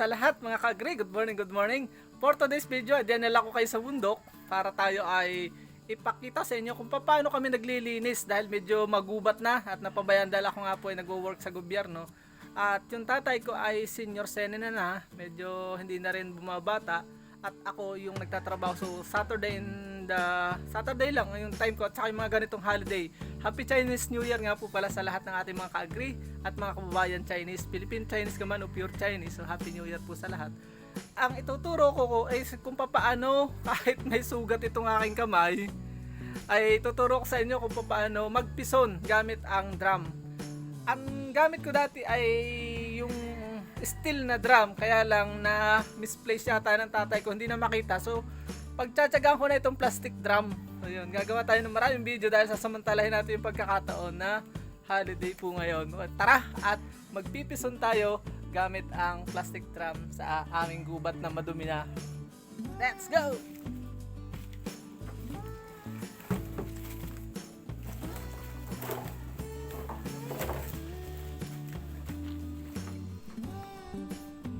sa lahat mga ka-agree. Good morning, good morning. For today's video, dinala ko kayo sa bundok para tayo ay ipakita sa inyo kung paano kami naglilinis dahil medyo magubat na at napabayan dahil ako nga po ay nagwo-work sa gobyerno. At yung tatay ko ay senior senator na na, medyo hindi na rin bumabata at ako yung nagtatrabaho so Saturday and uh, Saturday lang yung time ko at saka yung mga ganitong holiday. Happy Chinese New Year nga po pala sa lahat ng ating mga ka-agree at mga kababayan Chinese, Philippine Chinese ka man o pure Chinese. So Happy New Year po sa lahat. Ang ituturo ko ko ay kung papaano kahit may sugat itong aking kamay ay tuturo ko sa inyo kung paano magpison gamit ang drum. Ang gamit ko dati ay yung steel na drum kaya lang na misplace yata ng tatay ko hindi na makita so pagtsatsagaan ko na itong plastic drum. Ayun gagawa tayo ng maraming video dahil sasamantalahin natin yung pagkakataon na holiday po ngayon. Tara at magpipison tayo gamit ang plastic drum sa aming gubat na madumi na. Let's go!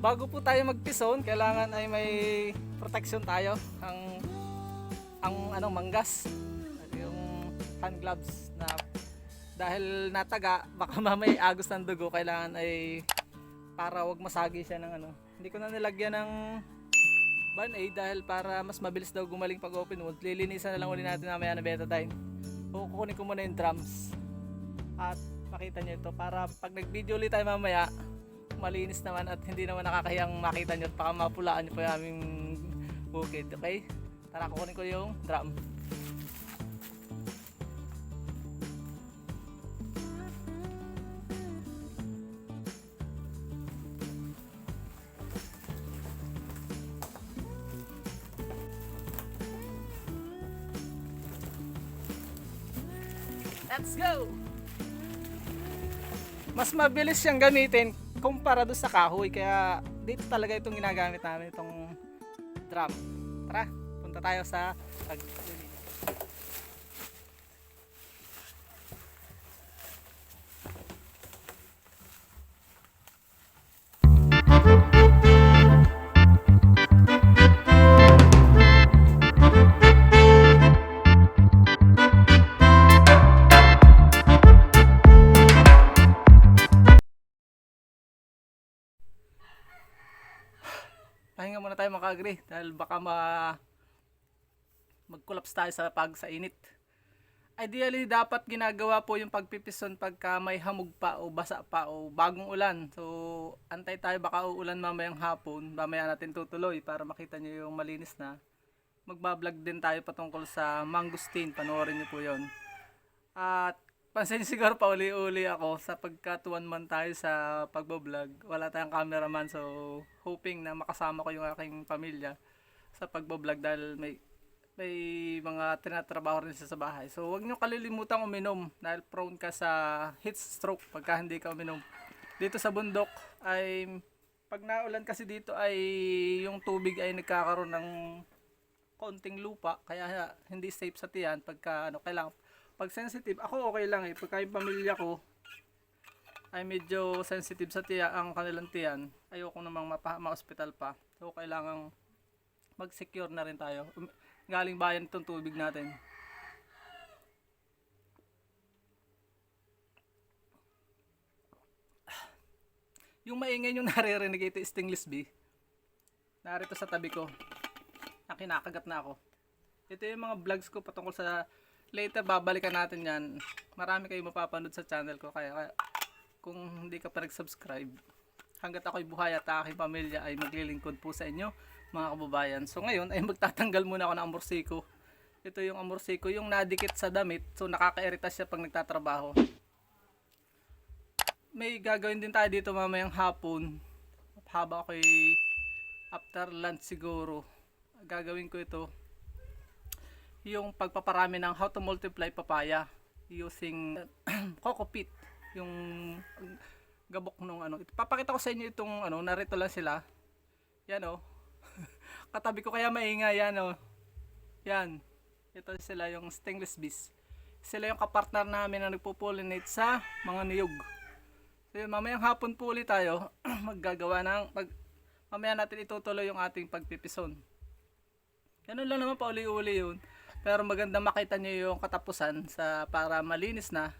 Bago po tayo magpison, kailangan ay may protection tayo. Ang ang ano manggas, yung hand gloves na dahil nataga, baka mamay agos ng dugo, kailangan ay para wag masagi siya ng ano. Hindi ko na nilagyan ng band-aid dahil para mas mabilis daw gumaling pag open wound. Lilinisan na lang uli natin mamaya na betadine. Kukunin ko muna yung drums. At makita nyo ito para pag nag-video ulit tayo mamaya, malinis naman at hindi naman nakakayang makita nyo at baka mapulaan nyo pa yung aming bukid. Okay? Tara, kukunin ko yung drum. Let's go! Mas mabilis siyang gamitin kumpara doon sa kahoy kaya dito talaga itong ginagamit namin itong drum. Punta tayo sa pag pahinga muna tayo mga ka-agree dahil baka ma mag-collapse tayo sa pag sa init. Ideally, dapat ginagawa po yung pagpipison pagka may hamog pa o basa pa o bagong ulan. So, antay tayo baka uulan mamayang hapon. Mamaya natin tutuloy para makita nyo yung malinis na. Magbablog din tayo patungkol sa mangustin. Panoorin nyo po yon. At pansin siguro pa uli-uli ako sa pagkatuan man tayo sa pagbablog. Wala tayong cameraman so hoping na makasama ko yung aking pamilya sa pagbablog dahil may may mga tinatrabaho rin sa bahay. So huwag niyo kalilimutang uminom dahil prone ka sa heat stroke pagka hindi ka uminom. Dito sa bundok ay pag naulan kasi dito ay yung tubig ay nagkakaroon ng konting lupa kaya hindi safe sa tiyan pagka ano kailangan pag sensitive, ako okay lang eh. Pagka yung pamilya ko ay medyo sensitive sa tiya, ang kanilang tiyan, ayoko namang mapa, ma-hospital pa. So, kailangang mag-secure na rin tayo. Galing bayan itong tubig natin. Yung maingay yung naririnig ito, stainless bee. Narito sa tabi ko. Na kinakagat na ako. Ito yung mga vlogs ko patungkol sa later babalikan natin yan. Marami kayong mapapanood sa channel ko kaya, kaya kung hindi ka pa nag-subscribe hanggat ako'y buhay at aking pamilya ay maglilingkod po sa inyo mga kababayan. So ngayon ay magtatanggal muna ako ng amorsiko. Ito yung amorsiko, yung nadikit sa damit. So nakakairita siya pag nagtatrabaho. May gagawin din tayo dito mamayang hapon. Haba ako'y after lunch siguro. Gagawin ko ito yung pagpaparami ng how to multiply papaya using coco yung gabok nung ano papakita ko sa inyo itong ano narito lang sila yan oh katabi ko kaya maingay yan oh yan ito sila yung stainless bees sila yung kapartner namin na nagpo-pollinate sa mga niyog so yun mamayang hapon po ulit tayo maggagawa ng pag mamaya natin itutuloy yung ating pagpipison. Ganun lang naman pauli-uli yun. Pero maganda makita nyo yung katapusan sa para malinis na.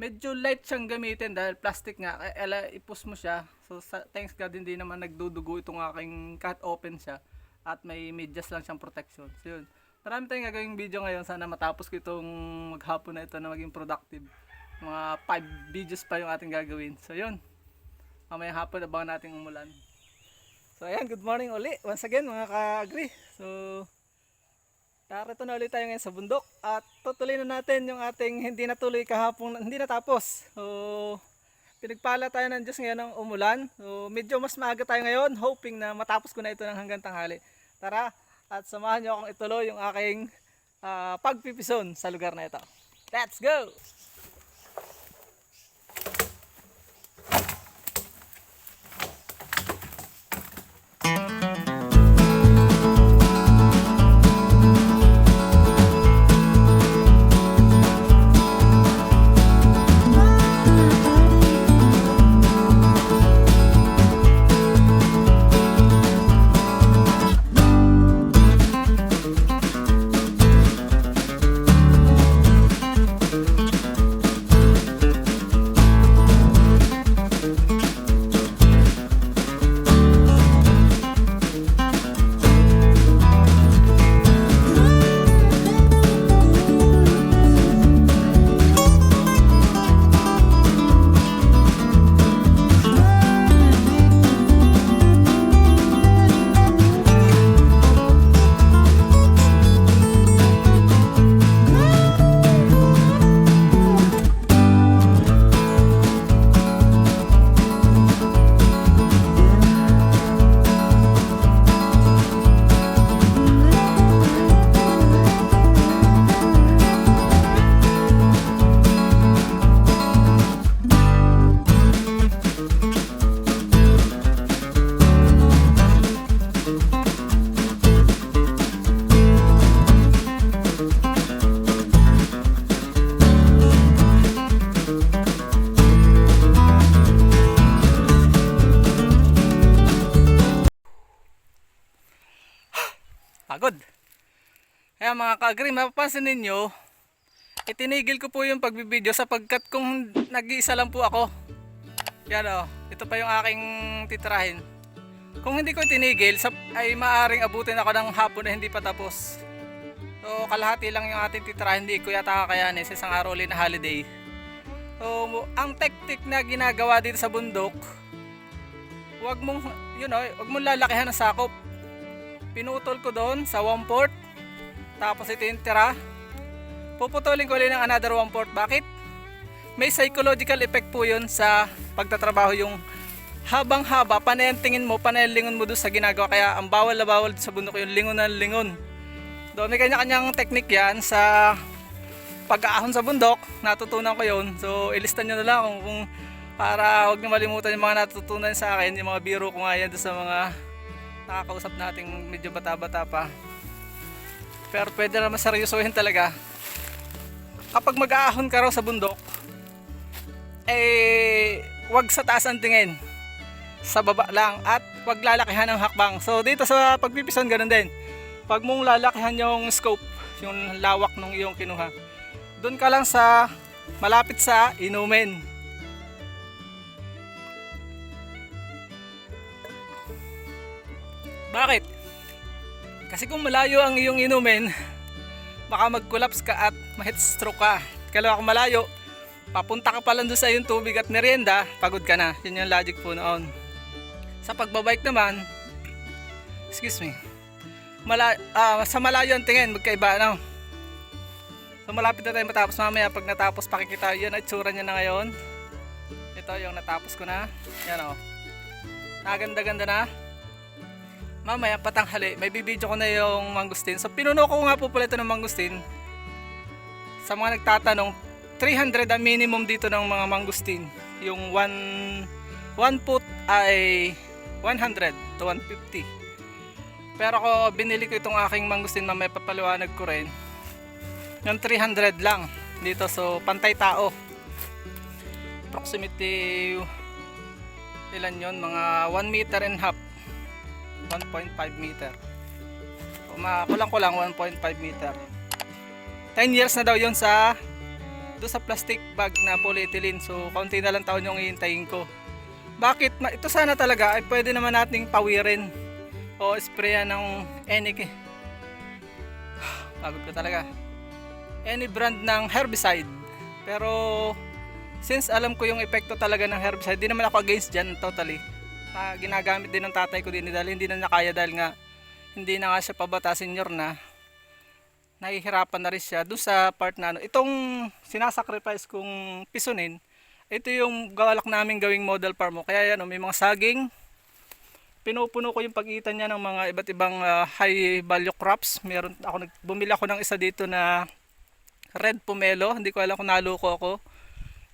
Medyo light siyang gamitin dahil plastic nga. Kaya ipus mo siya. So sa, thanks God hindi naman nagdudugo itong aking cut open siya. At may medyas lang siyang protection. So yun. Marami tayong gagawing video ngayon. Sana matapos ko itong maghapon na ito na maging productive. Mga 5 videos pa yung ating gagawin. So yun. Mamaya hapon abangan natin umulan. So ayan, good morning uli. Once again mga ka-agree. So Narito na ulit tayo ngayon sa bundok at tutuloy na natin yung ating hindi natuloy kahapon, hindi natapos. So, pinagpala tayo ng Diyos ngayon ng umulan. So, medyo mas maaga tayo ngayon, hoping na matapos ko na ito ng hanggang tanghali. Tara, at samahan niyo akong ituloy yung aking ah, pagpipison sa lugar na ito. Let's go! Mga ka-agree, mapapansin ninyo, itinigil ko po yung pagbibideo sapagkat kung nag-iisa lang po ako. Yan o, ito pa yung aking titirahin. Kung hindi ko tinigil, ay maaring abutin ako ng hapon na hindi pa tapos. So, kalahati lang yung ating titirahin, hindi ko yata kakayanin sa isang araw na holiday. So, ang teknik na ginagawa dito sa bundok, wag mong, you know, wag mong lalakihan ng sakop pinutol ko doon sa 1 port tapos ito yung tira. Puputulin ko ulit ng another 1 port. Bakit? may psychological effect po yun sa pagtatrabaho yung habang haba panay ang tingin mo panay ang lingon mo doon sa ginagawa. Kaya ang bawal na bawal sa bundok yung lingon na lingon. Doon may kanya-kanyang technique yan sa pag-aahon sa bundok. Natutunan ko yun. So ilista nyo na lang kung, kung para huwag niyo malimutan yung mga natutunan sa akin yung mga biro ko nga yan sa mga nakakausap nating medyo bata-bata pa. Pero pwede naman seryosohin talaga. Kapag mag-aahon ka raw sa bundok, eh, wag sa taas ang tingin. Sa baba lang at wag lalakihan ng hakbang. So dito sa pagpipison ganun din. Pag mong lalakihan yung scope, yung lawak ng iyong kinuha, doon ka lang sa malapit sa inumin. Bakit? Kasi kung malayo ang iyong inumin, baka mag-collapse ka at ma-heat stroke ka. Kaya kung malayo, papunta ka pa lang doon sa iyong tubig at merienda, pagod ka na. Yun yung logic po noon. Sa pagbabike naman, excuse me, mala, ah, sa malayo ang tingin, magkaiba ano. So malapit na tayo matapos mamaya. Pag natapos, pakikita yun at tsura niya na ngayon. Ito yung natapos ko na. Yan o. Naganda-ganda na mamaya patanghali, may bibidyo ko na yung mangustin. So pinuno ko nga po pala ito ng mangustin. Sa mga nagtatanong, 300 ang minimum dito ng mga mangustin. Yung 1 1 foot ay 100 to 150. Pero ako binili ko itong aking mangustin mamaya papaliwanag ko rin. Yung 300 lang dito so pantay tao. Approximately ilan yon mga 1 meter and half 1.5 meter. Kulang kulang 1.5 meter. 10 years na daw yon sa do sa plastic bag na polyethylene. So kaunti na lang taon yung ihintayin ko. Bakit? Ito sana talaga ay pwede naman nating pawirin o sprayan ng any pagod ko talaga. Any brand ng herbicide. Pero since alam ko yung epekto talaga ng herbicide di naman ako against dyan totally na ginagamit din ng tatay ko din dahil hindi na nakaya dahil nga hindi na nga siya pabata senior na. Nahihirapan na rin siya doon sa part na ano. Itong sinasacrifice kong pisunin ito yung gawalak namin gawing model farm mo. Kaya yan oh, may mga saging. Pinupuno ko yung pagitan niya ng mga iba't ibang ah, high value crops. Meron ako bumili ako ng isa dito na red pomelo. Hindi ko alam kung naluko ako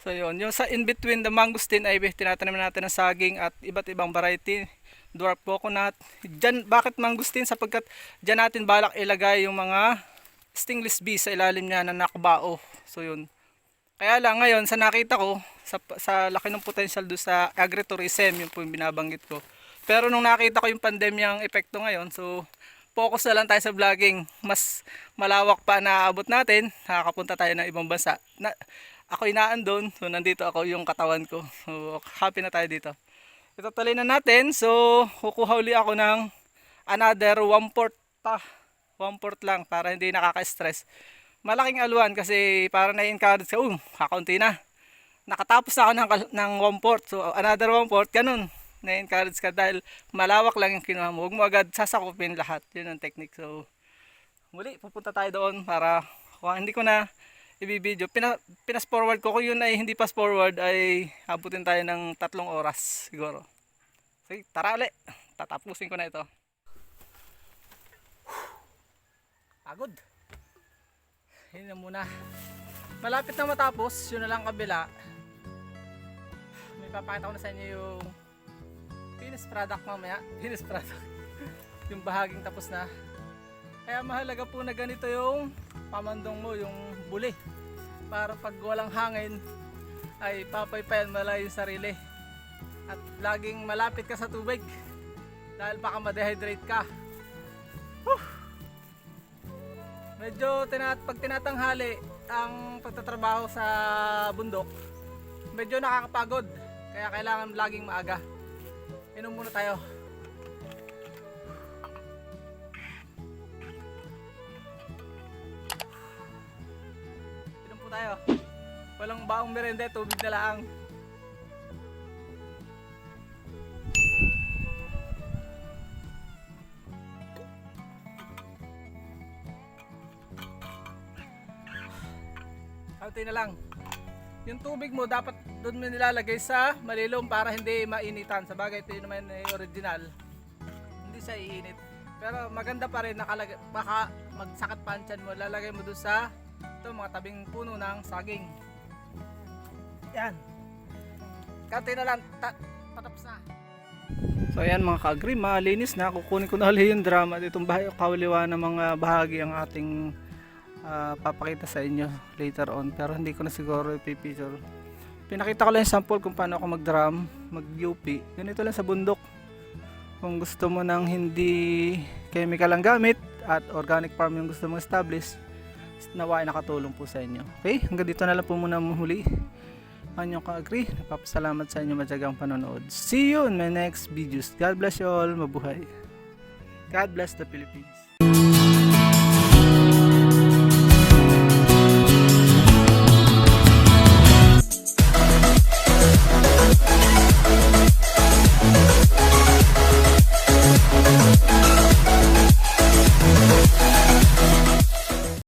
So yun, yung sa in between the mangosteen ay tinatanim natin ng saging at iba't ibang variety, dwarf coconut. Diyan, bakit mangosteen? Sapagkat diyan natin balak ilagay yung mga stingless bees sa ilalim niya na nakabao. So yun. Kaya lang ngayon sa nakita ko sa, sa laki ng potential do sa agritourism, yun po yung binabanggit ko. Pero nung nakita ko yung pandemyang epekto ngayon, so focus na lang tayo sa vlogging. Mas malawak pa na aabot natin, nakakapunta tayo ng ibang bansa. Na, ako inaan doon, so nandito ako yung katawan ko. So happy na tayo dito. Itutuloy na natin, so kukuha uli ako ng another 1 port pa. 1 port lang para hindi nakaka-stress. Malaking aluan kasi para na-encourage ka, um, kakaunti na. Nakatapos na ako ng, ng 1 port, so another 1 port, ganun. Na-encourage ka dahil malawak lang yung kinuha mo. Huwag mo agad sasakupin lahat. Yun ang technique. So, muli pupunta tayo doon para kung hindi ko na ibibideo. Pina, pinas forward ko. Kung yun ay hindi pas forward ay abutin tayo ng tatlong oras siguro. Sige, tara ulit. Tatapusin ko na ito. Pagod. Yun na muna. Malapit na matapos. Yun na lang kabila. May papakita ko na sa inyo yung finished product mamaya. Finished product. yung bahaging tapos na. Kaya mahalaga po na ganito yung pamandong mo, yung buli. Para pag walang hangin, ay papaypayan mo lang yung sarili. At laging malapit ka sa tubig. Dahil baka ma-dehydrate ka. Whew! Medyo tinat pag tinatanghali ang pagtatrabaho sa bundok, medyo nakakapagod. Kaya kailangan laging maaga. Inom muna tayo. Po tayo. Walang baong merenda, tubig na lang. Kaunti na lang. Yung tubig mo dapat doon mo nilalagay sa malilom para hindi mainitan. Sa bagay ito yun naman ay original. Hindi siya iinit. Pero maganda pa rin nakalagay baka magsakat pa ang tiyan mo. Lalagay mo doon sa ito mga tabing puno ng saging. Yan. Kaunti na lang. Ta- patapos na. So ayan mga ka-agree, malinis na. Kukunin ko na ulit yung drama ditong bahay kawaliwa ng mga bahagi ang ating ah, papakita sa inyo later on. Pero hindi ko na siguro ipipicture. Pinakita ko lang yung sample kung paano ako mag-drum, mag-UP. Ganito lang sa bundok. Kung gusto mo ng hindi chemical ang gamit at organic farm yung gusto mong establish, nawa ay nakatulong po sa inyo. Okay? Hanggang dito na lang po muna muli ang inyong ka-agree. Nagpapasalamat sa inyo matyagang panonood. See you in my next videos. God bless you all. Mabuhay. God bless the Philippines.